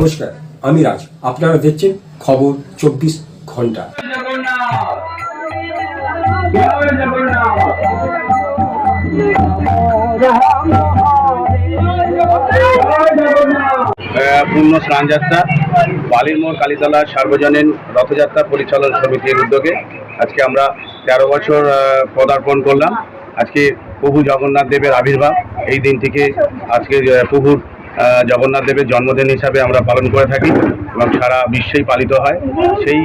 নমস্কার, আমি রাজ। আপনারা দেখছেন খবর চব্বিশ ঘণ্টা। পূর্ণ স্নানযাত্রা বালিরমোড় কালীতলা সার্বজনীন রথযাত্রা পরিচালন সমিতির উদ্যোগে আজকে আমরা তেরো বছর পদার্পণ করলাম। আজকে প্রভু জগন্নাথ দেবের আবির্ভাব, এই দিনটিকে আজকে প্রভুর জগন্নাথ দেবের জন্মদিন হিসাবে আমরা পালন করে থাকি এবং সারা বিশ্বেই পালিত হয়। সেই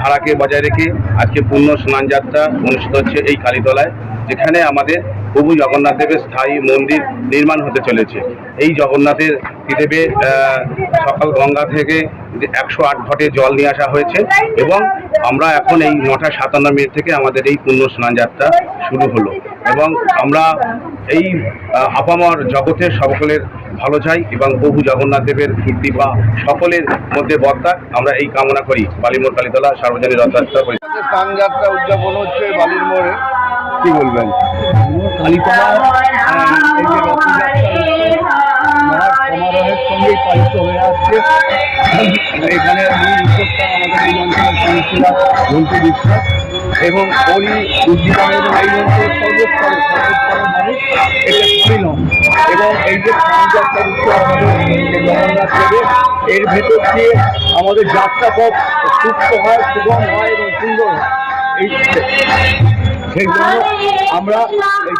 ধারাকে বজায় রেখে আজকে পূর্ণ স্নানযাত্রা অনুষ্ঠিত হচ্ছে এই কালীতলায়, যেখানে আমাদের প্রভু জগন্নাথ দেবের স্থায়ী মন্দির নির্মাণ হতে চলেছে। এই জগন্নাথের তীরে সকাল গঙ্গা থেকে একশো আট ঘটে জল নিয়ে আসা হয়েছে এবং আমরা এখন এই নটা সাতান্ন মিনিট থেকে আমাদের এই পূর্ণ স্নানযাত্রা শুরু হলো। এবং আমরা এই আপামর জগতের সকলের ভালো চাই এবং প্রভু জগন্নাথ দেবের কীর্তি বা সকলের মধ্যে বর্তাক আমরা এই কামনা করি। বালিমোড় কালীতলা সার্বজনীন রথযাত্রা করি স্নানযাত্রা উদযাপন হচ্ছে বালির মোড়ে। কি বলবেন? কালীতলা এই যে সমারোহের সঙ্গেই পালিত হয়ে আসছে। এখানে মূল উদ্যোক্তা আমাদের এই অঞ্চলের সমস্যা মন্ত্রী বিশ্বাস এবং ওই উদ্দীপনের এই অঞ্চলের সর্বস্তরের সর্বস্তরের মানুষ। এর ভেতর দিয়ে আমাদের যাত্রা পথ সুস্থ হয়, সুগম হয় এবং সুন্দর এই সেই জন্য আমরা এই